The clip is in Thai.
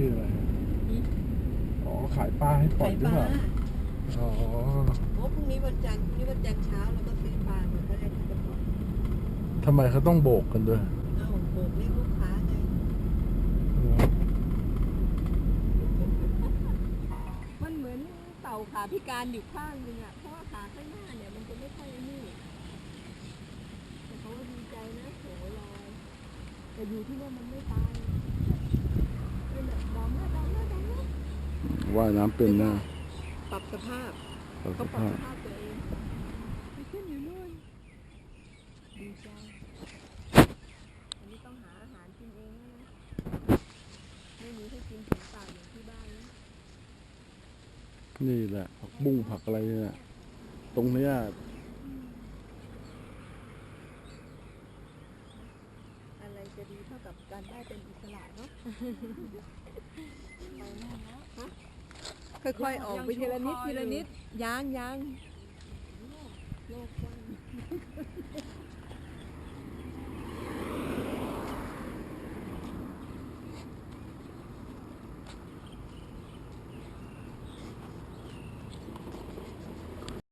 ี่อะไรอ๋อขายปลาให้ปล่อยด้วยเหรออ๋อพรุ่งนี้วันจันทร์พรุ่งนี้วันจันทร์เช้าเราก็ซื้อปลามาก็ได้ทำกัอนทำไมเขาต้องโบกกันด้วยเอ้าโบกเรียกลูกค้าไงมันเหมือนเต่าขาพิการอยู่ข้างนึงอะเพราะว่าขาข้างหน้าเนี่ยมันจะไม่ค่อยนี่แต่เขาดีใจนะโหลอยแต่อยู่ที่นี่มันไม่ตาย ว่ายน้ำเป็นนะปรับสภาพปรับสเขาปรับภาพสภาพตัวเองไปขึ้นอยู่นู่นดีใจอันนี้ต้องหาอาหารกินเองแล้วนะไม่มีให้กินถึงปากอย่างที่บ้านนะนี่แหละผักบุ้งผักอะไรเนี่ยตรงเนี้ยอะไรจะดีเท่ากับการได้เป็นอิสระเนาะ ค่อยๆ ออกไปทีละนิดทีละนิดยางยาง โลกกว้าง